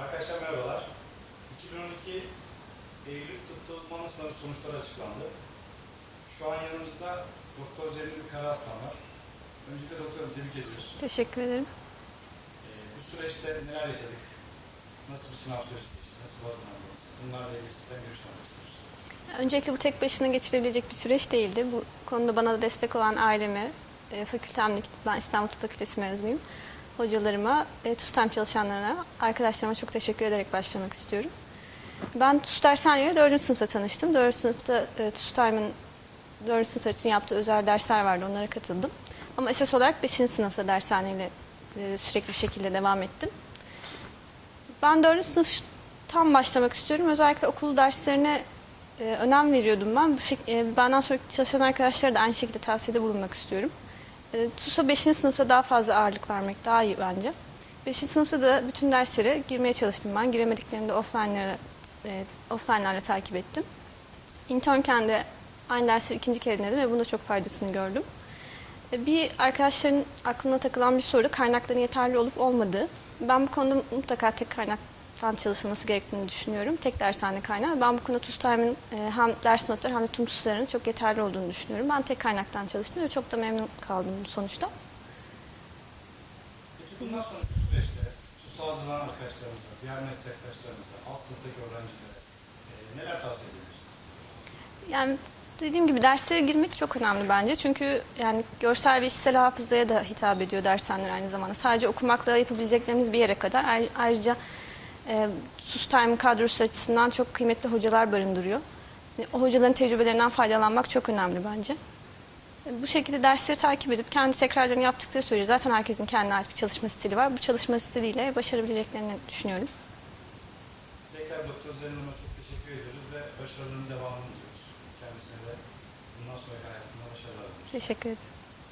Arkadaşlar merhabalar. 2012 Eylül Tıpta Uzmanlık Sınavı sonuçları açıklandı. Şu an yanımızda Doktor Zerrin Karaslan var. Öncelikle doktorum tebrik ediyoruz. Teşekkür ederim. Ee, bu süreçte neler yaşadık? Nasıl bir sınav süreci geçti? Nasıl hazırlandınız? Bunlarla ilgili sizden görüş almak istiyoruz. Öncelikle bu tek başına geçirilecek bir süreç değildi. Bu konuda bana da destek olan aileme, e, fakültemlik, ben İstanbul Tıp Fakültesi mezunuyum. Hocalarıma, e, TUSTEM çalışanlarına, arkadaşlarıma çok teşekkür ederek başlamak istiyorum. Ben TUS dershaneyle 4. sınıfta tanıştım. 4. sınıfta e, TUSTEM'in 4. sınıflar için yaptığı özel dersler vardı, onlara katıldım. Ama esas olarak 5. sınıfta dershaneyle e, sürekli bir şekilde devam ettim. Ben 4. sınıftan başlamak istiyorum. Özellikle okul derslerine e, önem veriyordum ben. Bu şek- e, benden sonra çalışan arkadaşlara da aynı şekilde tavsiyede bulunmak istiyorum. E, TUS'a 5. sınıfta daha fazla ağırlık vermek daha iyi bence. 5. sınıfta da bütün derslere girmeye çalıştım ben. Giremediklerimi de offline'lara, e, offline'larla takip ettim. İnternken de aynı dersleri ikinci kere dinledim ve bunda çok faydasını gördüm. E, Bir arkadaşların aklına takılan bir soru kaynakların yeterli olup olmadığı. Ben bu konuda mutlaka tek kaynaktan çalışılması gerektiğini düşünüyorum. Tek dershane kaynağı. Ben bu konuda TUSTIME'in e, hem ders notları hem de tüm TUS'ların çok yeterli olduğunu düşünüyorum. Ben tek kaynaktan çalıştım ve çok da memnun kaldım bu sonuçta. Peki bundan sonraki süreçte TUS'a hazırlanan arkadaşlarımıza, diğer meslektaşlarımıza, alt sınıftaki öğrencilere e, neler tavsiye edebilirsiniz? Yani dediğim gibi derslere girmek çok önemli bence. Çünkü yani görsel ve işitsel hafızaya da hitap ediyor dershaneler aynı zamanda. Sadece okumakla yapabileceklerimiz bir yere kadar. Ay- Ayrıca e, SUS Time kadrosu açısından çok kıymetli hocalar barındırıyor. E, O hocaların tecrübelerinden faydalanmak çok önemli bence. E, Bu şekilde dersleri takip edip kendi tekrarlarını yaptıkları sürece zaten herkesin kendine ait bir çalışma stili var. Bu çalışma stiliyle başarabileceklerini düşünüyorum. Tekrar Doktor Zerrin Hanım'a çok teşekkür ediyoruz ve başarılarının devamını diliyoruz. Kendisine de bundan sonraki hayatında başarılar diliyoruz. Teşekkür ederim.